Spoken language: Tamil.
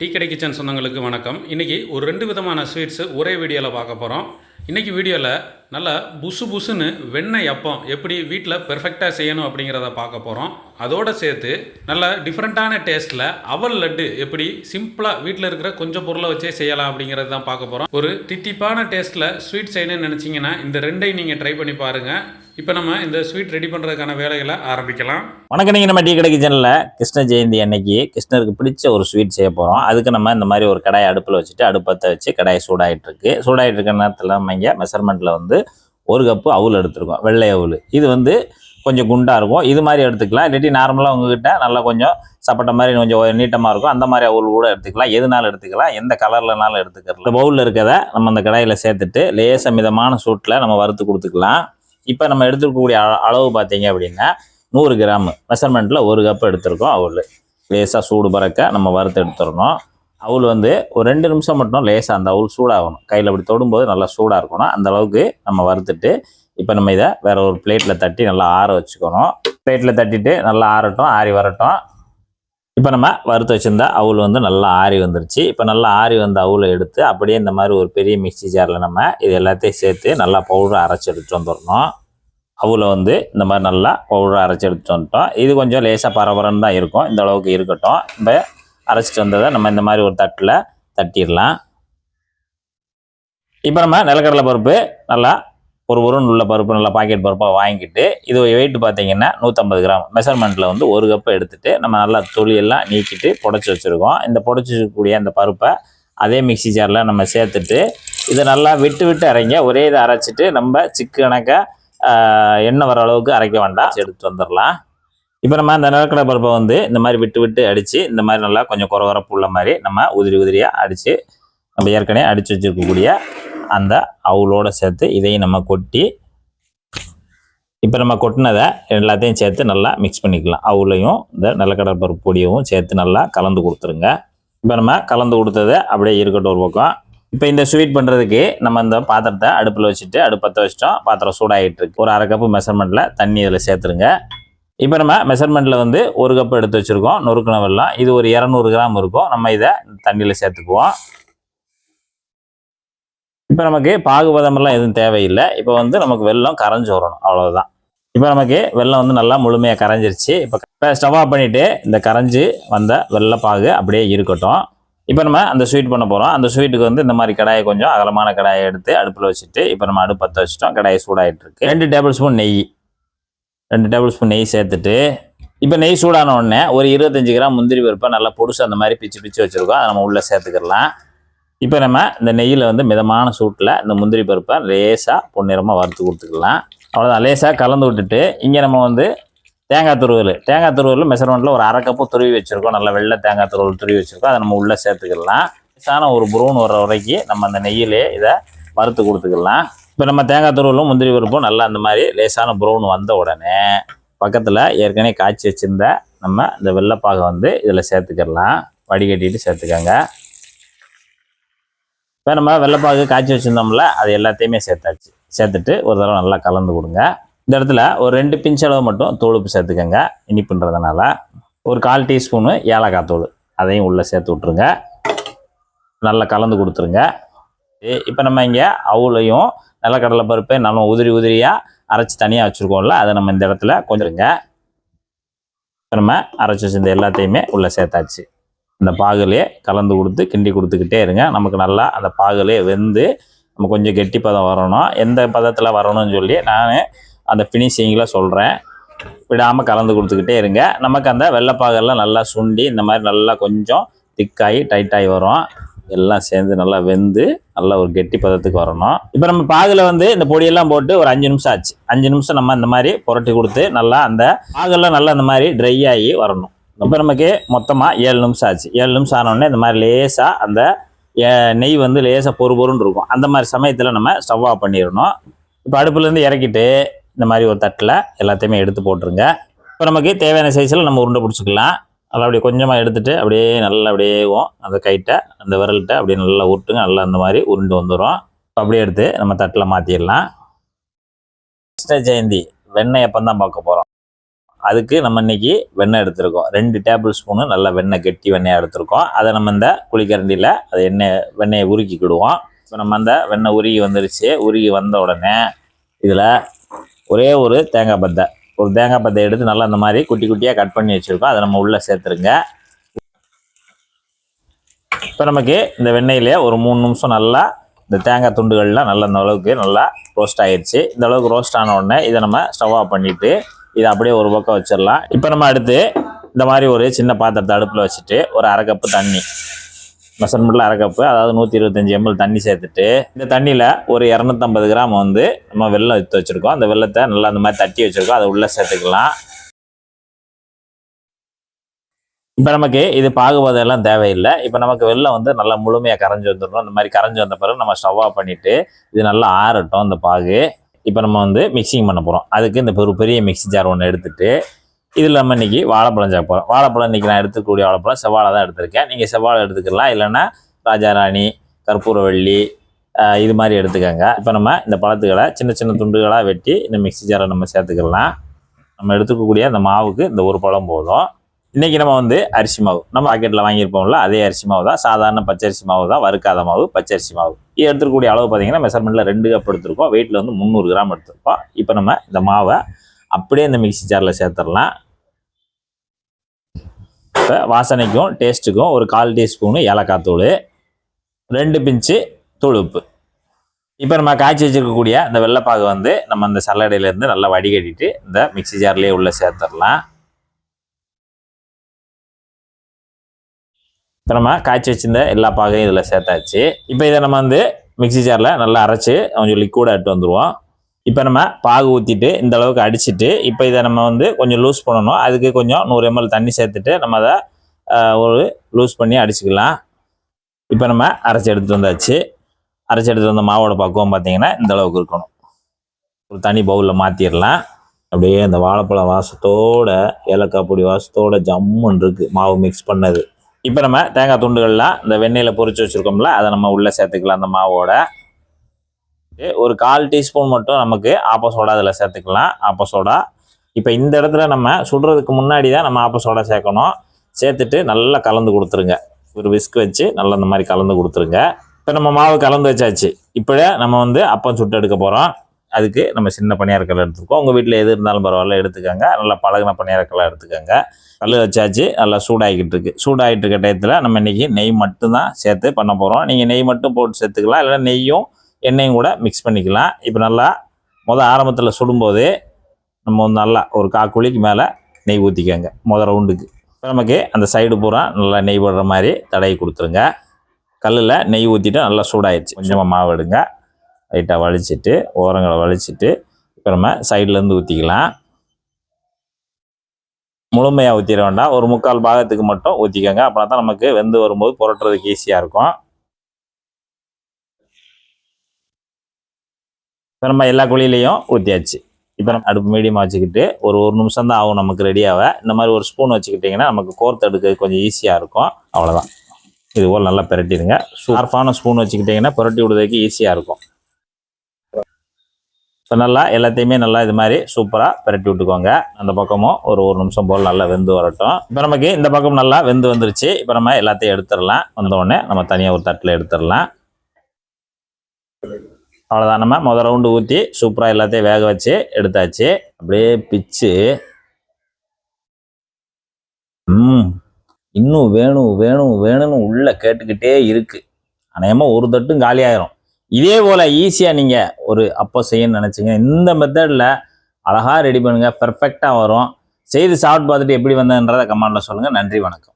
டீ கடை கிச்சன் சொந்தங்களுக்கு வணக்கம். இன்றைக்கி ஒரு ரெண்டு விதமான ஸ்வீட்ஸு ஒரே வீடியோவில் பார்க்க போகிறோம் இன்றைக்கி வீடியோவில் நல்லா புசு புசுன்னு வெண்ணெய் அப்பம் எப்படி வீட்டில் பெர்ஃபெக்டாக செய்யணும் அப்படிங்கிறத பார்க்க போகிறோம் அதோடு சேர்த்து நல்ல டிஃப்ரெண்ட்டான டேஸ்ட்டில் அவல் லட்டு எப்படி சிம்பிளாக வீட்டில் இருக்கிற கொஞ்சம் பொருளை வச்சே செய்யலாம் அப்படிங்கிறது தான் பார்க்க போகிறோம் ஒரு தித்திப்பான டேஸ்ட்டில் ஸ்வீட் செய்யணும்னு நினச்சிங்கன்னா இந்த ரெண்டையும் நீங்கள் ட்ரை பண்ணி பாருங்கள் இப்போ நம்ம இந்த ஸ்வீட் ரெடி பண்ணுறதுக்கான வேலைகளை ஆரம்பிக்கலாம். வணக்கம் நீங்கள் நம்ம டீ கடை கிச்சனில் கிருஷ்ண ஜெயந்தி அன்னைக்கு கிருஷ்ணருக்கு பிடிச்ச ஒரு ஸ்வீட் செய்ய போகிறோம் அதுக்கு நம்ம இந்த மாதிரி ஒரு கடாயை அடுப்பில் வச்சுட்டு அடுப்பத்தை வச்சு கடாயை சூடாகிட்டு இருக்கு சூடாகிட்டு இருக்க நேரத்தில் நம்ம இங்கே மெஷர்மெண்ட்டில் வந்து ஒரு கப்பு அவுல் எடுத்துருக்கோம் வெள்ளை அவுல். இது வந்து கொஞ்சம் குண்டாக இருக்கும். இது மாதிரி எடுத்துக்கலாம். இல்லாட்டி நார்மலாக உங்ககிட்ட நல்லா கொஞ்சம் சப்பட்ட மாதிரி கொஞ்சம் நீட்டமாக இருக்கும். அந்த மாதிரி அவுல் கூட எடுத்துக்கலாம். எதுனாலும் எடுத்துக்கலாம். எந்த கலர்லனாலும் எடுத்துக்கலாம். இந்த பவுலில் இருக்கிறத நம்ம அந்த கடாயில் சேர்த்துட்டு லேச மிதமான சூட்டில் நம்ம வறுத்து கொடுத்துக்கலாம். இப்போ நம்ம எடுத்துக்கக்கூடிய அளவு பார்த்தீங்க அப்படின்னா நூறு கிராம். மெஷர்மெண்ட்டில் ஒரு கப் எடுத்திருக்கோம் அவள். லேசாக சூடு பறக்க நம்ம வறுத்து எடுத்துடணும். அவள் வந்து ஒரு ரெண்டு நிமிஷம் மட்டும் லேசாக அந்த அவள் சூடாகணும். கையில் அப்படி தொடும்போது நல்லா சூடாக இருக்கணும். அந்த அளவுக்கு நம்ம வறுத்துட்டு இப்போ நம்ம இதை வேற ஒரு பிளேட்டில் தட்டி நல்லா ஆற வச்சுக்கணும். பிளேட்டில் தட்டிட்டு நல்லா ஆறட்டும் ஆறி வரட்டும். இப்போ நம்ம வறுத்து வச்சுருந்தா அவள் வந்து நல்லா ஆறி வந்துருச்சு. இப்போ நல்லா ஆறி வந்த அவளை எடுத்து அப்படியே இந்த மாதிரி ஒரு பெரிய மிக்ஸி ஜாரில் நம்ம இது எல்லாத்தையும் சேர்த்து நல்லா பவுடர் அரைச்சி எடுத்துகிட்டு வந்துடணும். அவுல வந்து இந்த மாதிரி நல்லா பவுடர் அரைச்சி எடுத்து வந்துட்டோம். இது கொஞ்சம் லேசாக பரபரன்னு தான் இருக்கும். இந்த அளவுக்கு இருக்கட்டும். இப்போ அரைச்சிட்டு வந்ததை நம்ம இந்த மாதிரி ஒரு தட்டில் தட்டிடலாம். இப்போ நம்ம நிலக்கடலை பருப்பு நல்லா ஒரு உருண்டு உள்ள பருப்பு நல்லா பாக்கெட் பருப்பாக வாங்கிட்டு இது வெயிட் பார்த்தீங்கன்னா நூற்றம்பது கிராம். மெஷர்மெண்ட்டில் வந்து ஒரு கப்பை எடுத்துட்டு நம்ம நல்லா தொலியெல்லாம் நீக்கிட்டு புடச்சி வச்சுருக்கோம். இந்த புடச்சி வச்சுக்கூடிய அந்த பருப்பை அதே மிக்ஸி ஜாரில் நம்ம சேர்த்துட்டு இதை நல்லா விட்டு விட்டு அரைங்க. ஒரே இதை அரைச்சிட்டு நம்ம சிக்கு கணக்காக எண்ணெய் வர அளவுக்கு அரைக்க வேண்டாம். எடுத்து வந்துடலாம். இப்போ நம்ம அந்த நிலக்கடை பருப்பை வந்து இந்த மாதிரி விட்டு விட்டு அடித்து இந்த மாதிரி நல்லா கொஞ்சம் குறவரப்பு உள்ள மாதிரி நம்ம உதிரி உதிரியாக அடித்து நம்ம ஏற்கனவே அடித்து வச்சிருக்கக்கூடிய அந்த அவுளோடு சேர்த்து இதையும் நம்ம கொட்டி இப்போ நம்ம கொட்டினதை எல்லாத்தையும் சேர்த்து நல்லா மிக்ஸ் பண்ணிக்கலாம். அவுளையும் இந்த நிலக்கடற்பருப்பு பொடியவும் சேர்த்து நல்லா கலந்து கொடுத்துருங்க. இப்போ நம்ம கலந்து கொடுத்ததை அப்படியே இருக்கட்டும் ஒரு பக்கம். இப்போ இந்த ஸ்வீட் பண்ணுறதுக்கு நம்ம இந்த பாத்திரத்தை அடுப்பில் வச்சுட்டு அடுப்பத்தை வச்சிட்டோம். பாத்திரம் சூடாகிட்டு இருக்கு. ஒரு அரை கப்பு மெஷர்மெண்ட்டில் தண்ணி இதில் சேர்த்துருங்க. இப்போ நம்ம மெஷர்மெண்ட்டில் வந்து ஒரு கப் எடுத்து வச்சுருக்கோம். நொறுக்குன வெல்லம் இது ஒரு இரநூறு கிராம் இருக்கும். நம்ம இதை தண்ணியில் சேர்த்துக்குவோம். இப்போ நமக்கு பாகுபதமெல்லாம் எதுவும் தேவையில்லை. இப்போ வந்து நமக்கு வெல்லம் கரைஞ்சி வரணும். அவ்வளோதான் இப்போ நமக்கு வெள்ளம் வந்து நல்லா முழுமையாக கரைஞ்சிருச்சு. இப்போ இப்போ ஸ்டவ் ஆஃப் பண்ணிவிட்டு இந்த கரைஞ்சி வந்த வெள்ளப்பாகு அப்படியே இருக்கட்டும். இப்போ நம்ம அந்த ஸ்வீட் பண்ண போகிறோம் அந்த ஸ்வீட்டுக்கு வந்து இந்த மாதிரி கடாயை கொஞ்சம் அகலமான கடாயை எடுத்து அடுப்பில் வச்சுட்டு இப்போ நம்ம அடுப்பு பற்ற வச்சுட்டோம். கடாயை சூடாகிட்டுருக்கு ரெண்டு டேபிள் ஸ்பூன் நெய். ரெண்டு டேபிள் ஸ்பூன் நெய் சேர்த்துட்டு இப்போ நெய் சூடான உடனே ஒரு இருபத்தஞ்சி கிராம் முந்திரி பருப்பை நல்லா பொடுசு அந்த மாதிரி பிச்சு பிச்சு வச்சுருக்கோம். அதை நம்ம உள்ளே சேர்த்துக்கிடலாம் இப்போ நம்ம இந்த நெய்யில் வந்து மிதமான சூட்டில் இந்த முந்திரி பருப்பை லேசாக பொன்னிறமாக வறுத்து கொடுத்துக்கலாம். அவ்வளோதான் லேசாக கலந்து விட்டுட்டு இங்கே நம்ம வந்து தேங்காய் துருவல். தேங்காய் துருவல் மெஷர்மெண்ட்டில் ஒரு அரை கப்பு துருவி வச்சுருக்கோம். நல்லா வெள்ளை தேங்காய் துருவல் துருவி வச்சுருக்கோம். அதை நம்ம உள்ளே சேர்த்துக்கலாம். லேசான ஒரு ப்ரௌன் வர வரைக்கும் நம்ம அந்த நெய்யிலே இதை வறுத்து கொடுத்துக்கலாம். இப்போ நம்ம தேங்காய் துருவலும் முந்திரி பருப்பும் நல்லா அந்த மாதிரி லேசான ப்ரௌன் வந்த உடனே பக்கத்தில் ஏற்கனவே காய்ச்சி வச்சிருந்த நம்ம இந்த வெள்ளைப்பாகை வந்து இதில் சேர்த்துக்கிடலாம் வடிகட்டிட்டு சேர்த்துக்கோங்க. இப்போ நம்ம வெள்ளைப்பாகு காய்ச்சி வச்சுருந்தோம்ல அது எல்லாத்தையுமே சேர்த்தாச்சு. சேர்த்துட்டு ஒரு தடவை நல்லா கலந்து கொடுங்க. இந்த இடத்துல ஒரு ரெண்டு பிஞ்ச் அளவு மட்டும் தோலுப்பு சேர்த்துக்கோங்க. இனிப்புன்றதுனால ஒரு கால் டீஸ்பூனு ஏலக்காய் தோல் அதையும் உள்ளே சேர்த்து விட்ருங்க நல்லா கலந்து கொடுத்துருங்க. இப்போ நம்ம இங்கே அவுளையும் நிலக்கடலை பருப்பை நம்ம உதிரி உதிரியாக அரைச்சி தனியாக வச்சுருக்கோம்ல அதை நம்ம இந்த இடத்துல கொஞ்சம்ங்க நம்ம அரைச்சி வச்சிருந்த எல்லாத்தையுமே உள்ளே சேர்த்தாச்சு. இந்த பாகுலையே கலந்து கொடுத்து கிண்டி கொடுத்துக்கிட்டே இருங்க. நமக்கு நல்லா அந்த பாகுலையே வெந்து நம்ம கொஞ்சம் கெட்டி பதம் வரணும். எந்த பதத்தில் வரணும்னு சொல்லி நான் அந்த ஃபினிஷிங்கில் சொல்கிறேன் விடாமல் கலந்து கொடுத்துக்கிட்டே இருங்க. நமக்கு அந்த வெள்ளைப்பாகெல்லாம் நல்லா சுண்டி இந்த மாதிரி நல்லா கொஞ்சம் திக்காகி டைட்டாகி வரும். எல்லாம் சேர்ந்து நல்லா வெந்து நல்லா ஒரு கெட்டி பதத்துக்கு வரணும். இப்போ நம்ம பாகில் வந்து இந்த பொடியெல்லாம் போட்டு ஒரு அஞ்சு நிமிஷம் ஆச்சு. அஞ்சு நிமிஷம் நம்ம இந்த மாதிரி புரட்டி கொடுத்து நல்லா அந்த பாகெல்லாம் நல்லா இந்த மாதிரி ட்ரை ஆகி வரணும். இப்போ நமக்கு மொத்தமாக ஏழு நிமிஷம் ஆச்சு. ஏழு நிமிஷம் ஆனோடனே இந்த மாதிரி லேசாக அந்த நெய் வந்து லேசாக பொறு பொறுன்னு இருக்கும். அந்த மாதிரி சமயத்தில் நம்ம ஸ்டவ் ஆஃப் பண்ணிடணும். இப்போ அடுப்புலேருந்து இறக்கிட்டு இந்த மாதிரி ஒரு தட்டில் எல்லாத்தையுமே எடுத்து போட்டுருங்க. இப்போ நமக்கு தேவையான சைஸில் நம்ம உருண்டை பிடிச்சிக்கலாம். நல்லா அப்படியே கொஞ்சமாக எடுத்துகிட்டு அப்படியே நல்லா அப்படியேவும் அந்த கைட்டை அந்த விரல்கிட்ட அப்படியே நல்லா உருட்டுங்க. நல்லா அந்த மாதிரி உருண்டு வந்துடும் இப்போ அப்படியே எடுத்து நம்ம தட்டில் மாற்றிடலாம் கிருஷ்ண ஜெயந்தி வெண்ணெய் அப்பம் தான் பார்க்க போகிறோம் அதுக்கு நம்ம இன்றைக்கி வெண்ணெய் எடுத்திருக்கோம். ரெண்டு டேபிள் ஸ்பூனு நல்லா வெண்ணெய் கெட்டி வெண்ணெயாக எடுத்திருக்கோம். அதை நம்ம இந்த குளிக்கரண்டியில் அதை எண்ணெய் வெண்ணெயை உருக்கிக்கிடுவோம் இப்போ நம்ம அந்த வெண்ணெய் உருகி வந்துருச்சு. உருகி வந்த உடனே இதில் ஒரே ஒரு தேங்காய் பத்தை. ஒரு தேங்காய் பத்தை எடுத்து நல்லா அந்த மாதிரி குட்டி குட்டியாக கட் பண்ணி வச்சுருக்கோம். அதை நம்ம உள்ளே சேர்த்துருங்க. இப்போ நமக்கு இந்த வெண்ணெயிலே ஒரு மூணு நிமிஷம் நல்லா இந்த தேங்காய் துண்டுகள்லாம் நல்லா இந்த அளவுக்கு நல்லா ரோஸ்ட் ஆயிடுச்சு இந்த அளவுக்கு ரோஸ்ட் ஆன உடனே இதை நம்ம ஸ்டவ் ஆஃப் பண்ணிவிட்டு இதை அப்படியே ஒரு பக்கம் வச்சிடலாம். இப்போ நம்ம அடுத்து இந்த மாதிரி ஒரு சின்ன பாத்திரத்தை அடுப்பில் வச்சுட்டு ஒரு அரை கப்பு தண்ணி மெஷர்மெண்ட்டில் அரைக்கப்பு அதாவது நூற்றி இருபத்தஞ்சி எம்எல் தண்ணி சேர்த்துட்டு இந்த தண்ணியில் ஒரு இரநூத்தம்பது கிராம் வந்து நம்ம வெள்ளம் எடுத்து வச்சுருக்கோம். அந்த வெல்லத்தை நல்லா அந்த மாதிரி தட்டி வச்சுருக்கோம். அதை உள்ளே சேர்த்துக்கலாம். இப்போ நமக்கு இது பாகுபதெல்லாம் தேவையில்லை. இப்போ நமக்கு வெள்ளம் வந்து நல்லா முழுமையாக கரைஞ்சி வந்துடணும். இந்த மாதிரி கரைஞ்சி வந்த பிறகு நம்ம ஸ்டவ் ஆஃப் பண்ணிவிட்டு இது நல்லா ஆறட்டும் இந்த பாகு. இப்போ நம்ம வந்து மிக்சிங் பண்ண போகிறோம் அதுக்கு இந்த ஒரு பெரிய மிக்ஸி ஜார் ஒன்று எடுத்துகிட்டு இதில் நம்ம இன்னைக்கு வாழைப்பழம் சாப்பிட போகிறோம் வாழைப்பழம் இன்றைக்கி நான் எடுத்துக்கூடிய வாழைப்பழம் செவ்வாழை தான் எடுத்திருக்கேன். நீங்கள் செவ்வாழை எடுத்துக்கலாம். இல்லைன்னா ராஜாராணி கற்பூரவள்ளி இது மாதிரி எடுத்துக்கோங்க. இப்போ நம்ம இந்த பழத்துக்களை சின்ன சின்ன துண்டுகளாக வெட்டி இந்த மிக்ஸி ஜாரை நம்ம சேர்த்துக்கலாம். நம்ம எடுத்துக்கக்கூடிய அந்த மாவுக்கு இந்த ஒரு பழம் போதும். இன்றைக்கி நம்ம வந்து அரிசி மாவு. நம்ம பாக்கெட்டில் வாங்கியிருப்போம்ல அதே அரிசி மாவு தான். சாதாரண பச்சரிசி மாவு தான் வறுக்காத மாவு பச்சரிசி மாவு. இது எடுத்துக்கூடிய அளவு பார்த்தீங்கன்னா மெஷர்மெண்ட்டில் ரெண்டு கப் எடுத்திருக்கோம். வெயிட்டில் வந்து முந்நூறு கிராம் எடுத்திருக்கோம். இப்போ நம்ம இந்த மாவை அப்படியே இந்த மிக்ஸி ஜாரில் சேர்த்துடலாம். இப்போ வாசனைக்கும் டேஸ்ட்டுக்கும் ஒரு கால் டீஸ்பூனு ஏலக்காய் தூள் ரெண்டு பிஞ்சு தூள் உப்பு இப்போ நம்ம காய்ச்சி வச்சிருக்கக்கூடிய இந்த வெள்ளைப்பாகு வந்து நம்ம அந்த சல்லடையிலேருந்து நல்லா வடிகட்டிட்டு இந்த மிக்ஸி ஜார்லேயே உள்ளே சேர்த்துடலாம் இப்போ நம்ம காய்ச்சி வச்சிருந்த எல்லா பாகையும் இதில் சேர்த்தாச்சு. இப்போ இதை நம்ம வந்து மிக்ஸி ஜாரில் நல்லா அரைச்சி கொஞ்சம் லிக்விடாக எடுத்து வந்துடுவோம் இப்போ நம்ம பாகு ஊற்றிட்டு இந்த அளவுக்கு அடிச்சிட்டு இப்போ இதை நம்ம வந்து கொஞ்சம் லூஸ் பண்ணணும். அதுக்கு கொஞ்சம் நூறு எம்எல் தண்ணி சேர்த்துட்டு நம்ம அதை ஒரு லூஸ் பண்ணி அடிச்சுக்கலாம். இப்போ நம்ம அரைச்சி எடுத்துகிட்டு வந்தாச்சு. அரைச்சி எடுத்துகிட்டு வந்த மாவோட பக்குவம் பார்த்தீங்கன்னா இந்த அளவுக்கு இருக்கணும். ஒரு தனி பவுலில் மாற்றிடலாம் அப்படியே அந்த வாழைப்பழ வாசத்தோட ஏலக்காய் பொடி வாசத்தோட ஜம்முன்னு இருக்குது மாவு மிக்ஸ் பண்ணது. இப்போ நம்ம தேங்காய் துண்டுகள்லாம் இந்த வெண்ணெயில் பொறிச்சு வச்சுருக்கோம்ல அதை நம்ம உள்ளே சேர்த்துக்கலாம் அந்த மாவோட. ஒரு கால் டீஸ்பூன் மட்டும் நமக்கு ஆப்ப சோடா அதில் சேர்த்துக்கலாம். ஆப்ப சோடா. இப்போ இந்த இடத்துல நம்ம சுடுறதுக்கு முன்னாடி தான் நம்ம ஆப்ப சோடா சேர்க்கணும். சேர்த்துட்டு நல்லா கலந்து கொடுத்துருங்க. ஒரு விஸ்க் வச்சு நல்லா இந்த மாதிரி கலந்து கொடுத்துருங்க. இப்போ நம்ம மாவு கலந்து வச்சாச்சு. இப்போ நம்ம வந்து அப்பம் சுட்டு எடுக்க போகிறோம். அதுக்கு நம்ம சின்ன பணியாரக்கல் எடுத்துருக்கோம் உங்கள் வீட்டில் எது இருந்தாலும் பரவாயில்ல எடுத்துக்கோங்க. நல்லா பழகின பணியாரக்கல்லாம் எடுத்துக்கோங்க. கல் வச்சாச்சு நல்லா சூடாகிக்கிட்டு இருக்கு. சூடாகிட்டு இருக்க டயத்தில் நம்ம இன்னைக்கு நெய் மட்டும்தான் சேர்த்து பண்ண போகிறோம். நீங்கள் நெய் மட்டும் போட்டு சேர்த்துக்கலாம். இல்லைன்னா நெய்யும் எண்ணெயும் கூட மிக்ஸ் பண்ணிக்கலாம். இப்போ நல்லா முதல் ஆரம்பத்தில் சுடும்போது நம்ம வந்து நல்லா ஒரு காக்குழிக்கு மேலே நெய் ஊற்றிக்கோங்க முதல் ரவுண்டுக்கு. இப்போ நமக்கு அந்த சைடு பூரா நல்லா நெய் விடுற மாதிரி தடவி கொடுத்துருங்க. கல்லில் நெய் ஊற்றிட்டு நல்லா சூடாயிடுச்சு. கொஞ்சமாக மாவு எடுங்க. லைட்டாக வலிச்சிட்டு ஓரங்களை வலிச்சிட்டு இப்போ நம்ம சைட்லேருந்து ஊற்றிக்கலாம் முழுமையாக ஊற்றிட வேண்டாம். ஒரு முக்கால் பாகத்துக்கு மட்டும் ஊற்றிக்கோங்க அப்புறம் தான் நமக்கு வெந்து வரும்போது புரட்டுறதுக்கு ஈஸியாக இருக்கும். இப்போ நம்ம எல்லா குழியிலையும் ஊற்றியாச்சு இப்போ நம்ம அடுப்பு மீடியமாக வச்சுக்கிட்டு ஒரு ஒரு நிமிஷம் தான் ஆகும் நமக்கு ரெடியாக இந்த மாதிரி ஒரு ஸ்பூன் வச்சுக்கிட்டிங்கன்னா நமக்கு கோர்த்து எடுக்க கொஞ்சம் ஈஸியாக இருக்கும். அவ்வளோதான் இது போல் நல்லா பெரட்டிடுங்க. ஷார்ப்பான ஸ்பூன் வச்சுக்கிட்டிங்கன்னா புரட்டி விடுறதுக்கு ஈஸியாக இருக்கும். இப்போ நல்லா எல்லாத்தையுமே நல்லா இது மாதிரி சூப்பராக பரட்டி விட்டுக்கோங்க. அந்த பக்கமும் ஒரு ஒரு நிமிஷம் போல் நல்லா வெந்து வரட்டும். இப்போ நமக்கு இந்த பக்கம் நல்லா வெந்து வந்துருச்சு. இப்போ நம்ம எல்லாத்தையும் எடுத்துடலாம். வந்தோடனே நம்ம தனியாக ஒரு தட்டில் எடுத்துடலாம். அவ்வளோதான் நம்ம முதல் ரவுண்டு ஊற்றி சூப்பராக எல்லாத்தையும் வேக வச்சு எடுத்தாச்சு. அப்படியே பிச்சு. ம். இன்னும் வேணும் வேணும் வேணும்னு உள்ளே கேட்டுக்கிட்டே இருக்குது அநேகமாக ஒரு தட்டும் காலியாயிரும் இதே போல் ஈஸியாக நீங்கள் ஒரு அப்போ செய்யணும்னு நினச்சிங்க. இந்த மெத்தடில் அழகாக ரெடி பண்ணுங்கள் பெர்ஃபெக்டாக வரும். செய்து சாப்பிட்டு பார்த்துட்டு எப்படி வந்ததுன்றதை கமாண்டில் சொல்லுங்கள் நன்றி வணக்கம்.